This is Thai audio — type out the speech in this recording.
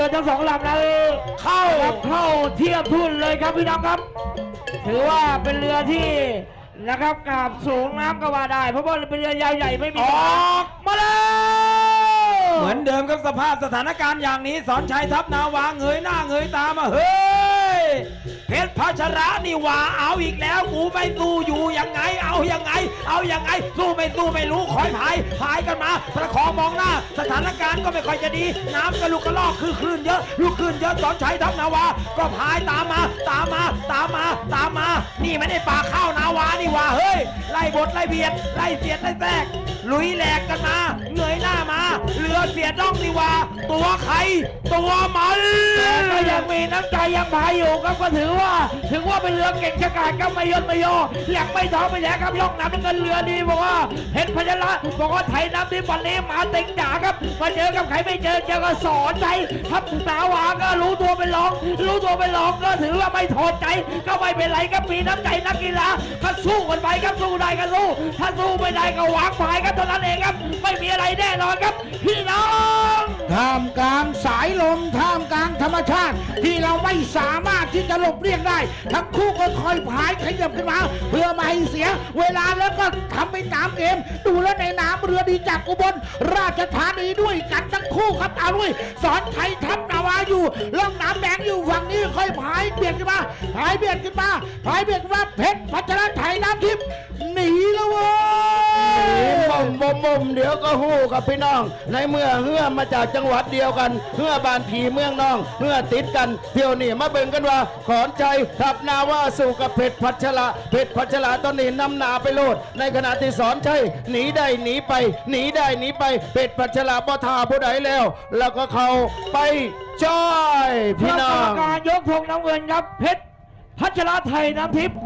รือทั้งสองลำนั้นเข้าครับเข้าเทียบทุนเลยครับพี่น้องครับ ถือว่าเป็นเรือที่นะครับกราบสูงน้ำก็ว่าได้ เพราะว่าเป็นเรือยาวใหญ่ไม่มีออกมาแล้วเหมือนเดิมครับสภาพสถานการณ์อย่างนี้ สอนชัยทัพนาวาเงยหน้าเงยตามาเฮ้ย เพชรพัชระนี่หว่าเอาอีกแล้วกูไม่สู้อยู่ยังไง เอายังไง เอายังไง สู้ไม่สู้ไม่รู้คอยพายพายกันมาประคองมองหน้า สถานการณ์ก็ไม่ค่อยจะดี น้ำกระลุกกระลอกคือคลื่นเยอะลูกคลื่นเยอะสอนชัยทัพนาวา ก็พายตามมา ตามมาตามมาตามมา นี่ไม่ได้ปากข้าวนาวานี่ว่าเฮ้ยไล่บทไล่เบียดไล่เสียดไล่แทรกลุยแหลกกันมาเงยหน้ามา รือเสียดล่องนี่หว่า ตัวใครตัวมันแต่ก็ยังมีน้ำใจยังพายอยู่ครับก็ถือว่า ถึงว่าเป็นเรือเก่งชะกาจครับไม่ยนไม่โยยังไม่ท้อไม่แท้ครับล่องน้ำเงินเรือดีบอกว่าเพชรพญระบอกว่าไทยน้ำที่วันนี้มาเต็งจ๋าครับมาเจอกับใครไม่เจอเจอกับสอนใจครับสาวาก็รู้ตัวเป็นรอง รู้ตัวเป็นรองก็ถือว่าไม่ถอดใจ ก็ไม่เป็นไรครับมีน้ำใจนักกีฬาก็สู้กันไปครับสู้ได้ก็สู้ถ้าสู้ไม่ได้ก็วางพายครับเท่านั้นเองครับ ไม่มีอะไรแน่นอนครับพี่น้องท่ามกลางสายลมท่ามกลางธรรมชาติ ที่เราไม่สามารถที่จะหลบเลี่ยงได้ ทั้งคู่ก็คอยพายขยับขึ้นมา เพื่อไม่ให้เสีย เวลาแล้วก็ทำไปตามเกมดูแลในน้ำเรือดีจากอุบล ราชธานีด้วยกันทั้งคู่ครับเอาด้วยสอนไทยทัพนาวาอยู่ล่องน้ำแดงอยู่ฝั่งนี้ค่อยพายเบียดขึ้นมาพายเบียดขึ้นมาพายเบียดขึ้นมาเพชรพัชรไทยน้ำทิพย์ มบ่มเดี๋ยวก็ฮู้กับพี่น้อง ในเมื่อเฮือมาจากจังหวัดเดียวกันเฮือบานผีเมืองน้องเฮือติดกันเที่ยวนี้มาเบิ่งกันว่าขอนใจทับนาว่าสู่กับเพชรพัชระเพชรพัชระตอนนี้นำหนาไปโลด ในขณะที่สอนชัยหนีได้หนีไป หนีได้หนีไปเพชรพัชระบ่ทาผู้ใดแล้ว แล้วก็เขาไปจ้อยพี่น้อง กรรมการยกธงน้ำเงินครับเพชรพัชรไทยน้ำทิพย์